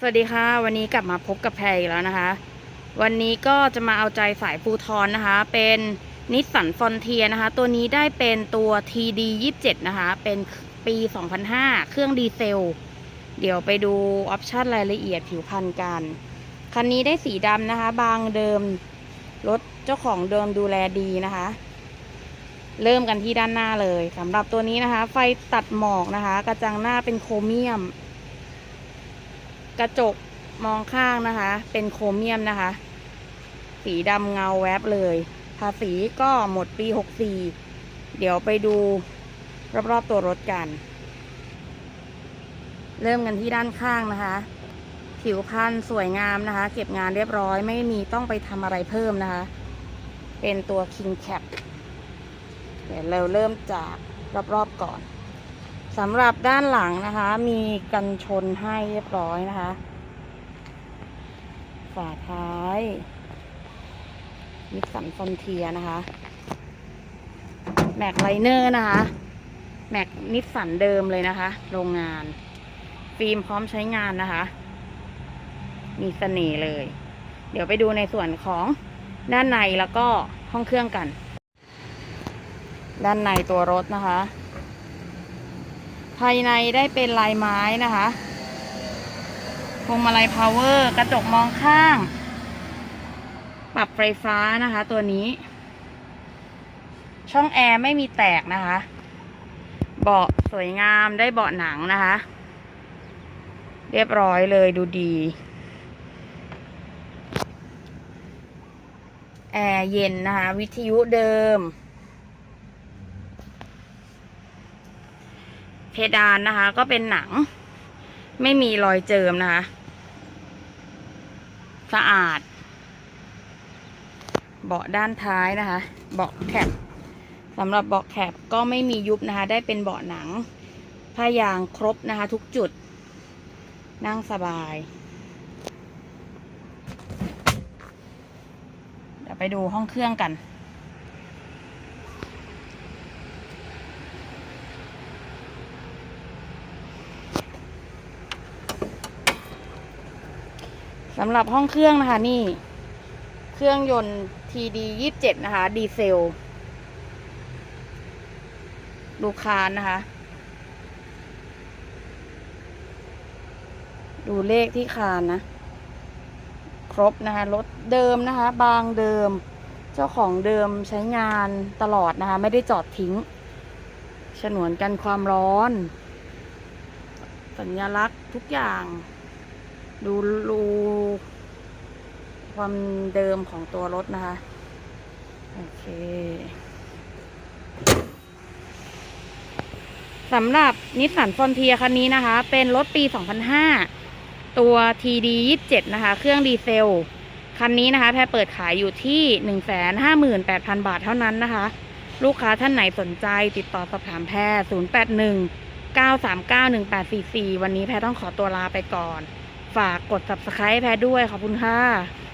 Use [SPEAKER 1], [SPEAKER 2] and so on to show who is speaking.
[SPEAKER 1] สวัสดีค่ะ วันนี้กลับมาพบกับแพรอีกแล้วนะคะ วันนี้ก็จะมาเอาใจสายฟูทอนนะคะ เป็นนิสสันฟอนเทียนะคะ ตัวนี้ได้เป็นตัว TD 27นะคะ เป็นปี 2005 เครื่องดีเซล เดี๋ยวไปดูออปชันรายละเอียดผิวพรรณกัน คันนี้ได้สีดำนะคะ บางเดิม รถเจ้าของเดิมดูแลดีนะคะ เริ่มกันที่ด้านหน้าเลยสำหรับตัวนี้นะคะ ไฟตัดหมอกนะคะ กระจังหน้าเป็นโครเมียม กระจกมองข้างนะคะ เป็นโครเมียมนะคะ สีดำเงาแวบเลย ภาษีก็หมดปี64เดี๋ยวไปดูรอบๆตัวรถกัน เริ่มกันที่ด้านข้างนะคะ ผิวพรรณสวยงามนะคะ เก็บงานเรียบร้อยไม่มีต้องไปทำอะไรเพิ่มนะคะ เป็นตัว King Cap เดี๋ยวเราเริ่มจากรอบๆก่อน สำหรับด้านหลังนะคะ มีกันชนให้เรียบร้อยนะคะ ฝาท้ายนิสสันฟอนเทียนะคะ แม็กไลเนอร์นะคะ แม็กนิสสันเดิมเลยนะคะ โรงงาน ฟิล์มพร้อมใช้งานนะคะ มีเสน่ห์เลย เดี๋ยวไปดูในส่วนของด้านในแล้วก็ห้องเครื่องกัน ด้านในตัวรถนะคะ ภายในได้เป็นลายไม้นะคะพวงมาลัยพาวเวอร์กระจกมองข้าง ปรับไฟฟ้านะคะตัวนี้ ช่องแอร์ไม่มีแตกนะคะ เบาะสวยงามได้เบาะหนังนะคะ เรียบร้อยเลยดูดี แอร์เย็นนะคะ วิทยุเดิม เพดานนะคะ ก็เป็นหนัง ไม่มีรอยเจิมนะคะ สะอาด เบาะด้านท้ายนะคะ เบาะแคปสำหรับเบาะแคปก็ไม่มียุบนะคะ ได้เป็นเบาะหนังผ้ายางครบนะคะ ทุกจุด นั่งสบาย เดี๋ยวไปดูห้องเครื่องกัน สำหรับห้องเครื่องนะคะนี่ เครื่องยนต์ TD 27นะคะ ดีเซล ดูคานนะคะ ดูเลขที่คานนะ ครบนะคะ รถเดิมนะคะ บางเดิม เจ้าของเดิมใช้งานตลอดนะคะ ไม่ได้จอดทิ้ง ฉนวนกันความร้อน สัญลักษณ์ทุกอย่าง ดูรูความเดิมของตัวรถนะคะ โอเคสำหรับนิสสันฟอนเทียคันนี้นะคะ เป็นรถปี 2005 ตัว TD 27 นะคะ เครื่องดีเซล คันนี้นะคะ แพรเปิดขายอยู่ที่ 158,000 บาทเท่านั้นนะคะ ลูกค้าท่านไหนสนใจติดต่อสอบถามแพร081 939 1844 วันนี้แพรต้องขอตัวลาไปก่อน ฝากกด subscribe แพรด้วยขอบคุณค่ะ